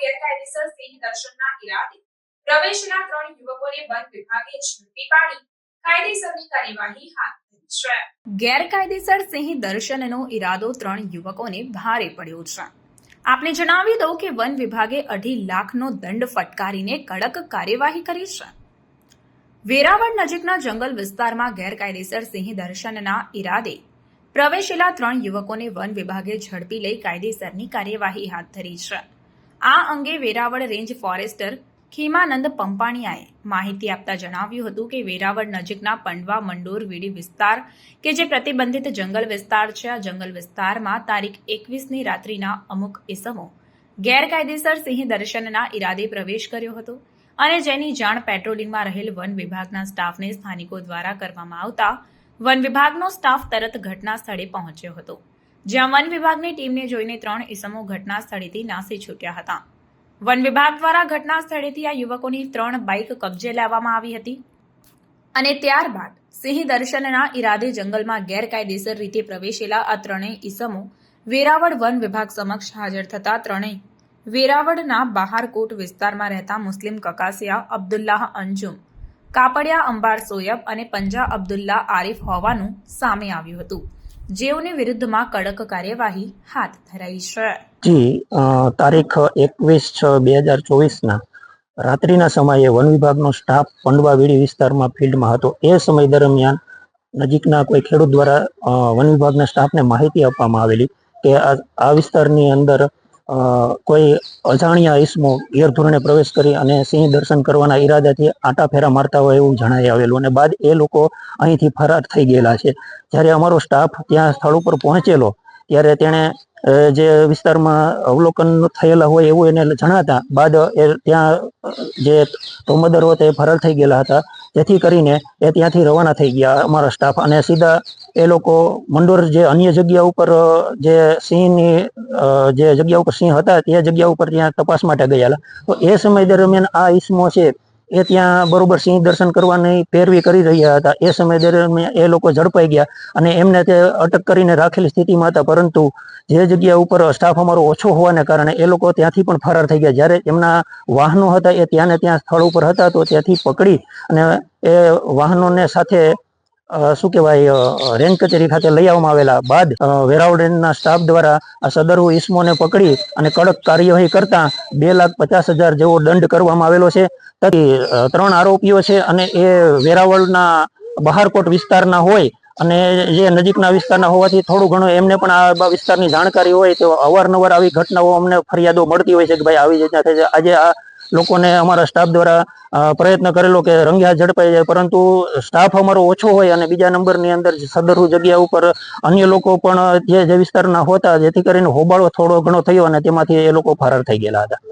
ગેરકાયદેસર સિંહ દર્શનના ઈરાદે પ્રવેશના ત્રણ યુવકોને વન વિભાગે ઝડપી પાડી ગેરકાયદેસર સિંહ દર્શનનો ઈરાદો ત્રણ યુવકોને ભારે પડ્યો છે. આપને જણાવી દઉં કે વન વિભાગે અઢી લાખનો દંડ ફટકારીને કડક કાર્યવાહી કરી છે. વેરાવળ નજીકના જંગલ વિસ્તારમાં ગેરકાયદેસર સિંહ દર્શનના ઈરાદે પ્રવેશેલા ત્રણ યુવકોને વન વિભાગે ઝડપી લઈ કાયદેસરની કાર્યવાહી હાથ ધરી છે. આ અંગે વેરાવળ રેન્જ ફોરેસ્ટર ખીમાનંદ પંપાણીયાએ માહિતી આપતા જણાવ્યું હતું કે વેરાવળ નજીકના પંડવા મંડોર વીડી વિસ્તાર, કે જે પ્રતિબંધિત જંગલ વિસ્તાર છે, આ જંગલ વિસ્તારમાં તારીખ એકવીસની રાત્રિના અમુક ઇસમો ગેરકાયદેસર સિંહ દર્શનના ઈરાદે પ્રવેશ કર્યો હતો અને જેની જાણ પેટ્રોલિંગમાં રહેલ વન વિભાગના સ્ટાફને સ્થાનિકો દ્વારા કરવામાં આવતા વન વિભાગનો સ્ટાફ તરત ઘટના સ્થળે પહોંચ્યો હતો, જ્યાં વન વિભાગની ટીમને જોઈને ત્રણ ઇસમો ઘટના સ્થળેથી નાસી છૂટ્યા હતા. વન વિભાગ દ્વારા ઘટના સ્થળેથી આ યુવકોની ત્રણ બાઇક કબજે લેવામાં આવી હતી અને ત્યારબાદ સિંહ દર્શનના ઈરાદે જંગલમાં ગેરકાયદેસર રીતે પ્રવેશેલા આ ત્રણેય ઈસમો વેરાવળ વન વિભાગ સમક્ષ હાજર થતા ત્રણેય વેરાવળના બહારકોટ વિસ્તારમાં રહેતા મુસ્લિમ કકાસિયા અબ્દુલ્લાહ અંજુમ કાપડિયા, અંબાર સોયબ અને પંજા અબ્દુલ્લા આરિફ હોવાનું સામે આવ્યું હતું. જેઓની વિરુદ્ધમાં કડક કાર્યવાહી હાથ ધરાઈ છે. જી તારીખ એકવીસ છ બે હજાર ચોવીસના રાત્રિના સમયે વન વિભાગનો સ્ટાફ પંડવાવીડી વિસ્તારમાં ફિલ્ડમાં હતો. એ સમય દરમિયાન નજીકના કોઈ ખેડૂત દ્વારા વન વિભાગના સ્ટાફને માહિતી આપવામાં આવેલી કે આ વિસ્તારની અંદર કોઈ અજાણ્યા ઈસમો ગેરધોરણે પ્રવેશ કરી અને સિંહ દર્શન કરવાના ઈરાદાથી આટા ફેરા મારતા હોય એવું જણાઈ આવેલું અને બાદ એ લોકો અહીંથી ફરાર થઈ ગયેલા છે. જ્યારે અમારો સ્ટાફ ત્યાં સ્થળ ઉપર પહોંચેલો, ત્યારે તેણે જે વિસ્તારમાં અવલોકન થયેલા હોય એવું એને જણાતા બાદ એ ત્યાં, જે તોમદરો તે ફરાર થઈ ગયેલા હતા, જેથી કરીને એ ત્યાંથી રવાના થઈ ગયા અમારા સ્ટાફ અને સીધા એ લોકો મંડોર જે અન્ય જગ્યા ઉપર જે સિંહની જે જગ્યા ઉપર સિંહ હતા તે જગ્યા ઉપર ત્યાં તપાસ માટે ગયેલા. તો એ સમય દરમિયાન આ ઈસમો છે એ ત્યાં બરોબર સિંહ દર્શન કરવાની પેરવી કરી રહ્યા હતા. એ સમય દરમિયાન એ લોકો ઝડપાઈ ગયા અને એમને તે અટક કરીને રાખેલી સ્થિતિમાં હતા. પરંતુ જે જગ્યા ઉપર સ્ટાફ અમારો ઓછો હોવાને કારણે એ લોકો ત્યાંથી પણ ફરાર થઈ ગયા. જ્યારે એમના વાહનો હતા એ ત્યાં ને ત્યાં સ્થળ ઉપર હતા તો ત્યાંથી પકડી અને એ વાહનોને સાથે શું કહેવાય રેન્જ કચેરી ખાતે લઈ આવવામાં આવેલા બાદ વેરાવળ રેન્જના સ્ટાફ દ્વારા આ સદરુ ઈસમોને પકડી અને કડક કાર્યવાહી કરતા બે લાખ પચાસ હજાર જેવો દંડ કરવામાં આવેલો છે. તથી ત્રણ આરોપીઓ છે અને એ વેરાવળના બહારકોટ વિસ્તારના હોય અને જે નજીકના વિસ્તારના હોવાથી થોડું ઘણું એમને પણ આ વિસ્તારની જાણકારી હોય તો અવારનવાર આવી ઘટનાઓ અમને ફરિયાદો મળતી હોય છે કે ભાઈ આવી રીતના થઈ છે. આજે આ લોકોને અમારા સ્ટાફ દ્વારા પ્રયત્ન કરેલો કે રંગે હાથ ઝડપાઈ જાય, પરંતુ સ્ટાફ અમારો ઓછો હોય અને બીજા નંબરની અંદર સદરુ જગ્યા ઉપર અન્ય લોકો પણ જે જે વિસ્તારના હોતા, જેથી કરીને હોબાળો થોડો ઘણો થયો અને તેમાંથી એ લોકો ફરાર થઈ ગયેલા હતા.